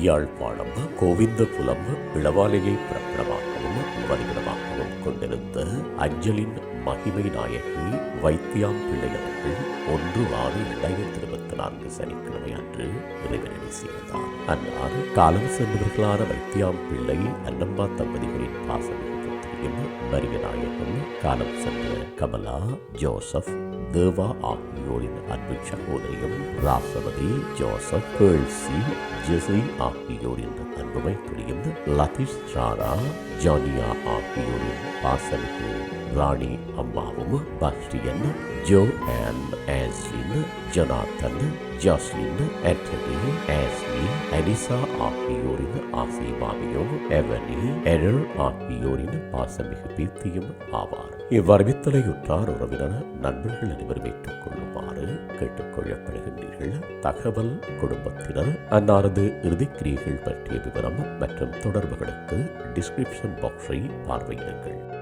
யாழ்ப்பாணம் கோவிந்தபுலம் இளவாலையை பிரபலமாகவும் வதிவிடமாகவும் கொண்டிருந்த அஞ்சலின் மகிமை நாயகி வைத்தியாம் பிள்ளையவர்கள் ஒன்று ஆறு இரண்டாயிரத்தி இருபத்தி நான்கு சனிக்கிழமை அன்று இறைவனடி சேர்ந்தார். அன்னார் காலம் சென்றவர்களான வைத்தியாம் பிள்ளை அன்னம்மா தம்பதிகளின் பாசமிகு புத்திரியும் மரியநாயகம் காலம் சென்ற கமலா ஜோசப் தேவா ஆகியோரின் அன்பு சகோதரியும் ராசவதி ஜோசப் பேர்சி ஜெசி ஆகியோரின் அன்புமை துணியும் லதீஷ் ராணா ஜானியா ஆகியோரின் பாசமிகு ராணி அம்மாவும் பஸ்ரியன் Jo Ann Aslin Jonathan Jaslin Anthony Ashley Alisa ஆகியோரின் ஆசீர்வாதியும் எவனி எரல் ஆகியோரின் பாசமிகு பீர்த்தியும் ஆவார் இவ்வரவித்தலையுற்றார் உறவினர் நண்பர்கள் அனைவரும் ஏற்றுக்கொள்ளுமாறு கேட்டுக்கொள்ளப்படுகின்றீர்கள். தகவல் குடும்பத்தினர் அன்னாரது இறுதிக்கிரியைகள் பற்றிய விவரம் மற்றும் தொடர்புகளுக்கு டிஸ்கிரிப்ஷன் பாக்ஸை பார்வையிடுங்கள்.